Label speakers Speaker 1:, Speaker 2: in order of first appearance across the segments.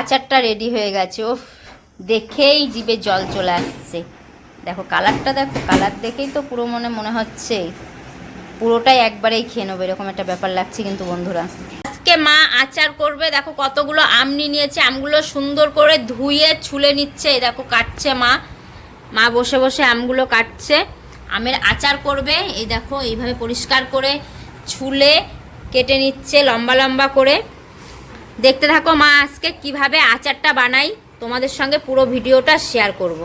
Speaker 1: আচারটা রেডি হয়ে গেছে ও দেখেই জিভে জল চলে আসছে। দেখো কালারটা দেখো কালার দেখেই তো পুরো মনে মনে হচ্ছে। পুরোটাই একবারেই খেয়ে নেব, এরকম একটা ব্যাপার লাগছে কিন্তু বন্ধুরা। আজকে মা আচার করবে, দেখো কতগুলো আম নিয়ে নিয়েছে, আমগুলো সুন্দর করে ধুয়ে, ছুলে নিচ্ছে দেখো কাটছে মা। মা বসে বসে আমগুলো কাটছে, আমের আচার করবে, এই দেখো, এইভাবে পরিষ্কার করে ছুলে, কেটে নিচ্ছে লম্বা লম্বা করে। দেখতে থাকো মা, আজকে কীভাবে আচারটা বানাই, তোমাদের সঙ্গে পুরো ভিডিওটা শেয়ার করব।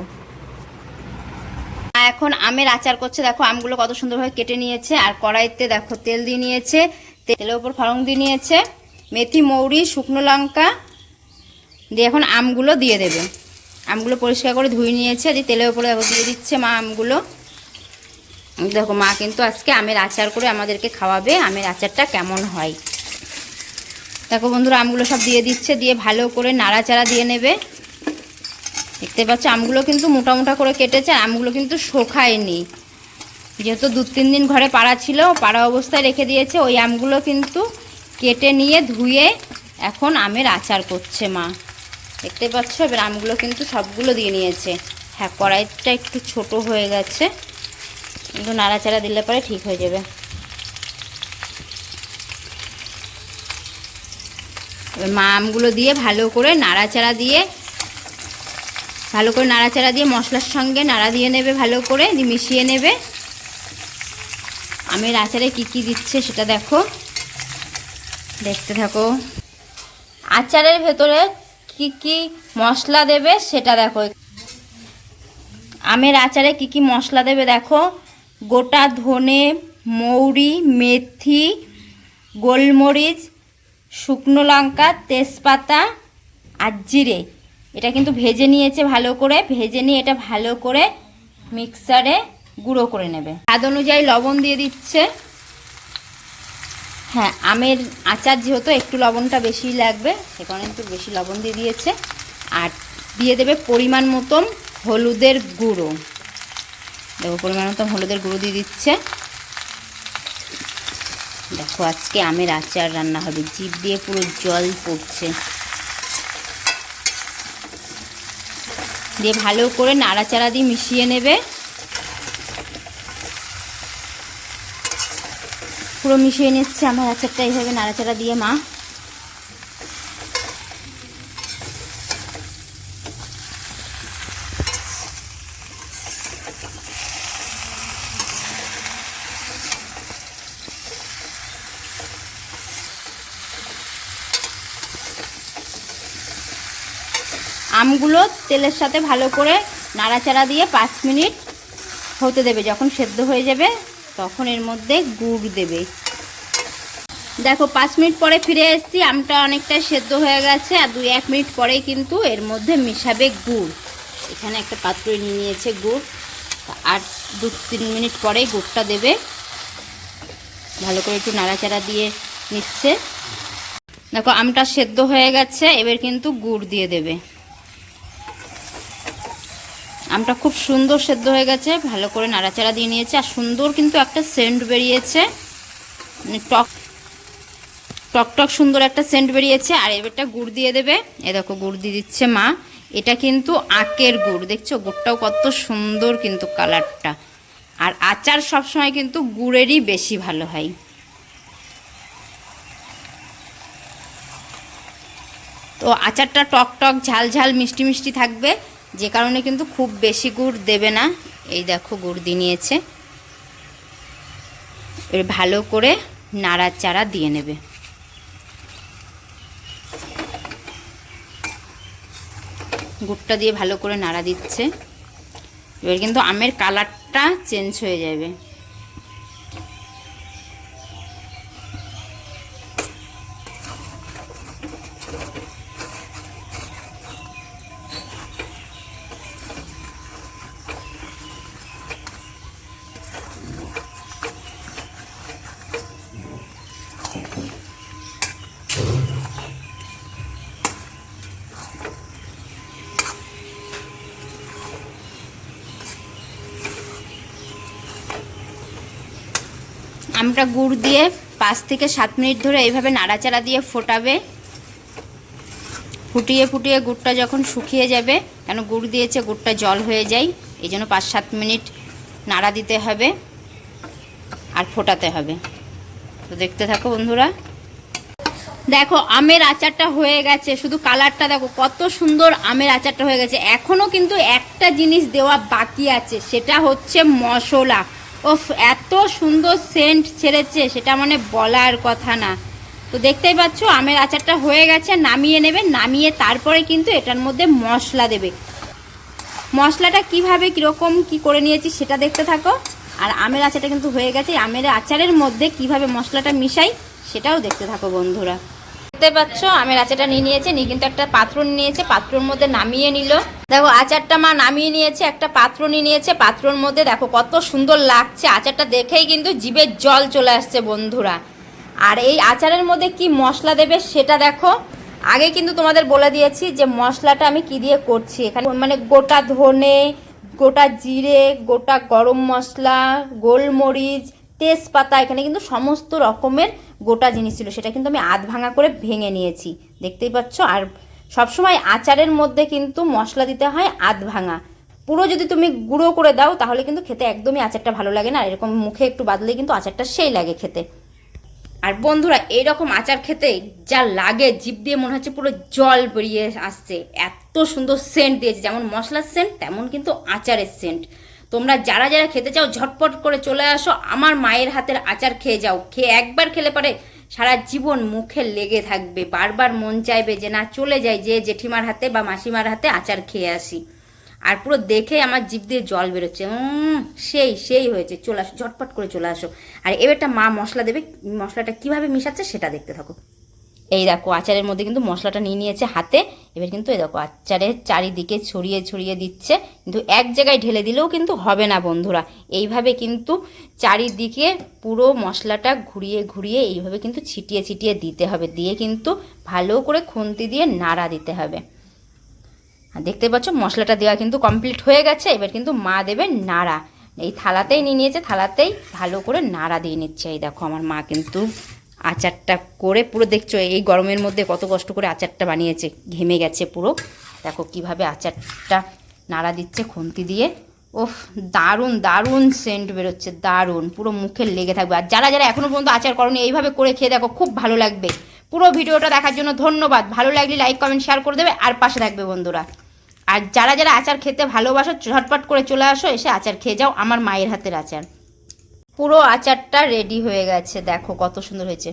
Speaker 1: এখন আমের আচার করছে, দেখো আমগুলো কত সুন্দরভাবে কেটে নিয়েছে, আর কড়াইতে দেখো তেল দিয়ে নিয়েছে, তেলের উপর ফলং দিয়ে নিয়েছে, মেথি, মৌরি, শুকনো লঙ্কা, দিয়ে এখন আমগুলো দিয়ে দেবে। আমগুলো পরিষ্কার করে ধুয়ে নিয়েছে, দিয়ে তেলের উপরে দিয়ে দিচ্ছে মা আমগুলো। দেখো মা কিন্তু আজকে আমের আচার করে আমাদেরকে খাওয়াবে, আমের আচারটা কেমন হয়। দেখো বন্ধুরা, আমগুলো সব দিয়ে দিচ্ছে, দিয়ে ভালো করে নাড়াচাড়া দিয়ে নেবে। দেখতে পাচ্ছ, আমগুলো কিন্তু মোটা মোটা করে কেটেছে আমগুলো কিন্তু শোখায়নি যেহেতু দু তিন দিন ঘরে পাড়া ছিল, পাড়া অবস্থায় রেখে দিয়েছে, ওই আমগুলো কিন্তু কেটে নিয়ে ধুয়ে এখন আমের আচার করছে মা। দেখতে পাচ্ছ, এবার আমগুলো কিন্তু সবগুলো দিয়ে নিয়েছে। হ্যাঁ কড়াইটা একটু ছোট হয়ে গেছে কিন্তু নাড়াচাড়া দিলে পরে ঠিক হয়ে যাবে। মা আমগুলো দিয়ে ভালো করে নাড়াচাড়া দিয়ে, ভালো করে নাড়াচাড়া দিয়ে মশলার সঙ্গে নাড়া দিয়ে নেবে, ভালো করে মিশিয়ে নেবে। আমের আচারে কি কি দিচ্ছে সেটা দেখো। দেখতে থাকো। আচারের ভেতরে কি কি মশলা দেবে সেটা দেখো। আমের আচারে কি কি মশলা দেবে দেখো। গোটা ধনে, মৌরি, মেথি, গোলমরিচ শুকনো লঙ্কা, তেজপাতা আর জিরে। এটা কিন্তু ভেজে নিয়েছে ভালো করে। ভেজে নিয়ে এটা ভালো করে মিক্সারে গুঁড়ো করে নেবে। স্বাদ অনুযায়ী লবণ দিয়ে দিচ্ছে। হ্যাঁ আমের আচার যেহেতু একটু লবণটা বেশি লাগবে, সে কারণে একটু বেশি লবণ দিয়ে দিয়েছে। আর দিয়ে দেবে পরিমাণ মতন হলুদের গুঁড়ো। দেখো, পরিমাণ মতন হলুদের গুঁড়ো দিয়ে দিচ্ছে। দেখো, আজকে আমের আচার রান্না হবে। জিভ দিয়ে পুরো জল পড়ছে। দিয়ে ভালো করে নাড়াচাড়া দিয়ে মিশিয়ে নেবে। পুরো মিশিয়ে নিচ্ছে, আমার আচারটা এইভাবে নাড়াচাড়া দিয়ে মা। আমগুলো তেলের সাথে ভালো করে নাড়াচাড়া দিয়ে পাঁচ মিনিট হতে দেবে। যখন সেদ্ধ হয়ে যাবে, তখন এর মধ্যে গুড় দেবে। দেখো, পাঁচ মিনিট পরে ফিরে এসেছি। আমটা অনেকটা সেদ্ধ হয়ে গেছে আর দুই এক মিনিট পরেই কিন্তু এর মধ্যে মিশাবে গুড়। এখানে একটা পাত্রে নিয়ে নিয়েছে গুড়। আর দু তিন মিনিট পরেই গুড়টা দেবে। ভালো করে একটু নাড়াচাড়া দিয়ে নিচ্ছে। দেখো, আমটা সেদ্ধ হয়ে গেছে, এবার কিন্তু গুড় দিয়ে দেবে। আমটা খুব সুন্দর সেদ্ধ হয়ে গেছে, ভালো করে নাড়াচাড়া দিয়ে নিয়েছে। আর সুন্দর কিন্তু একটা সেন্ট বেরিয়েছে। মানে টক টক টক সুন্দর একটা সেন্ট বেরিয়েছে। আর এবারটা গুড় দিয়ে দেবে। এ দেখো, গুড় দিয়ে দিচ্ছে মা। এটা কিন্তু আখের গুড়, দেখছ? গুড়টাও কত সুন্দর কিন্তু কালারটা। আর আচার সবসময় কিন্তু গুড়েরই বেশি ভালো হয়। তো আচারটা টক টক, ঝাল ঝাল, মিষ্টি মিষ্টি থাকবে। যে কারণে কিন্তু খুব বেশি গুড় দেবে না। এই দেখো গুড় দিয়ে নিয়েছে। এবার ভালো করে নাড়াচাড়া দিয়ে নেবে। গুড়টা দিয়ে ভালো করে নাড়া দিচ্ছে। এবার কিন্তু আমের কালারটা চেঞ্জ হয়ে যাবে। আমটা গুড় দিয়ে পাঁচ থেকে সাত মিনিট ধরে এইভাবে নাড়াচাড়া দিয়ে ফোটাবে। ফুটিয়ে ফুটিয়ে গুড়টা যখন শুকিয়ে যাবে, কেন গুড় দিয়েছে, গুড়টা জল হয়ে যায়। এই জন্য পাঁচ সাত মিনিট নাড়া দিতে হবে আর ফোটাতে হবে। তো দেখতে থাকো বন্ধুরা। দেখো, আমের আচারটা হয়ে গেছে। শুধু কালারটা দেখো, কত সুন্দর আমের আচারটা হয়ে গেছে। এখনও কিন্তু একটা জিনিস দেওয়া বাকি আছে, সেটা হচ্ছে মশলা। ওফ, এত সুন্দর সেন্ট ছেড়েছে, সেটা মানে বলার কথা না। তো দেখতেই পাচ্ছ, আমের আচারটা হয়ে গেছে, নামিয়ে নেবে, নামিয়ে তারপরে কিন্তু এটার মধ্যে মশলা দেবে। মশলাটা কীভাবে, কীরকম, কি করে নিয়েছি সেটা দেখতে থাকো। আর আমের আচারটা কিন্তু হয়ে গেছে, আমের আচারের মধ্যে কীভাবে মশলাটা মিশাই সেটাও দেখতে থাকো বন্ধুরা। দেখতে পাচ্ছ, আমের আচারটা নিয়ে নিয়েছে, নিয়ে কিন্তু একটা পাত্র নিয়েছে, পাত্রর মধ্যে নামিয়ে নিল। দেখো, আচারটা মা নামিয়ে নিয়েছে, একটা পাত্র নিয়ে নিয়েছে, পাত্রর মধ্যে দেখো কত সুন্দর লাগছে। আচারটা দেখেই কিন্তু জিভের জল চলে আসছে বন্ধুরা। আর এই আচারের মধ্যে কি মশলা দেবে সেটা দেখো। আগে কিন্তু তোমাদের বলে দিয়েছি যে মশলাটা আমি কি দিয়ে করছি। এখানে মানে গোটা ধনে, গোটা জিরে, গোটা গরম মশলা, গোলমরিচ, তেজপাতা, এখানে কিন্তু সমস্ত রকমের গোটা জিনিস ছিল। সেটা কিন্তু আমি আধ ভাঙা করে ভেঙে নিয়েছি। দেখতেই পাচ্ছ? আর সবসময় আচারের মধ্যে কিন্তু মশলা দিতে হয়, আধ ভাঙা। পুরো যদি তুমি গুঁড়ো করে দাও, তাহলে কিন্তু খেতে একদমই আচারটা ভালো লাগে না। এরকম মুখে একটু বাদলে কিন্তু আচারটা সেই লাগে খেতে। আর বন্ধুরা এইরকম আচার খেতে যা লাগে, জিভ দিয়ে মনে হচ্ছে পুরো জল বেরিয়ে আসছে। এত সুন্দর সেন্ট দিয়েছে, যেমন মশলার সেন্ট তেমন কিন্তু আচারের সেন্ট তোমরা যারা যারা খেতে চাও, ঝটপট করে চলে আসো। আমার মায়ের হাতের আচার খেয়ে যাও। খেয়ে একবার খেলে পরে সারা জীবন মুখে লেগে থাকবে। বারবার মন চাইবে যে, না, চলে যায় যে জেঠিমার হাতে বা মাসিমার হাতে আচার খেয়ে আসি। আর পুরো দেখে আমার জিভ দিয়ে জল বেরোচ্ছে। সেই সেই হয়েছে। চলে আসো, ঝটপট করে চলে আসো। আর এবারটা মা মশলা দেবে, মশলাটা কীভাবে মিশাচ্ছে সেটা দেখতে থাকো। এই দেখো, আচারের মধ্যে কিন্তু মশলাটা নিয়ে নিয়েছে হাতে। এবার কিন্তু এই দেখো আচারের চারিদিকে ছড়িয়ে ছড়িয়ে দিচ্ছে। কিন্তু এক জায়গায় ঢেলে দিলেও কিন্তু হবে না বন্ধুরা। এইভাবে কিন্তু চারিদিকে পুরো মশলাটা ঘুরিয়ে ঘুরিয়ে এইভাবে কিন্তু ছিটিয়ে ছিটিয়ে দিতে হবে। দিয়ে কিন্তু ভালো করে খুন্তি দিয়ে নাড়া দিতে হবে। দেখতে পাচ্ছ, মশলাটা দেওয়া কিন্তু কমপ্লিট হয়ে গেছে। এবার কিন্তু মা দেবে নাড়া। এই থালাতেই নিয়ে নিয়েছে, থালাতেই ভালো করে নাড়া দিয়ে নিচ্ছে। এই দেখো, আমার মা কিন্তু আচারটা করে পুরো দেখছ, এই গরমের মধ্যে কত কষ্ট করে আচারটা বানিয়েছে, ঘেমে গেছে পুরো। দেখো কীভাবে আচারটা নাড়া দিচ্ছে খুন্তি দিয়ে। ওফ, দারুণ দারুণ সেন্ট বেরোচ্ছে, দারুণ, পুরো মুখে লেগে থাকবে। আর যারা যারা এখনও পর্যন্ত আচার করনি, এইভাবে করে খেয়ে দেখো, খুব ভালো লাগবে। পুরো ভিডিওটা দেখার জন্য ধন্যবাদ। ভালো লাগলে লাইক কমেন্ট শেয়ার করে দেবে, আর পাশে থাকবে বন্ধুরা। আর যারা যারা আচার খেতে ভালোবাসো, ঝটপট করে চলে আসো, এসে আচার খেয়ে যাও, আমার মায়ের হাতের আচার। পুরো আচারটা রেডি হয়ে গেছে। দেখো কত সুন্দর হয়েছে।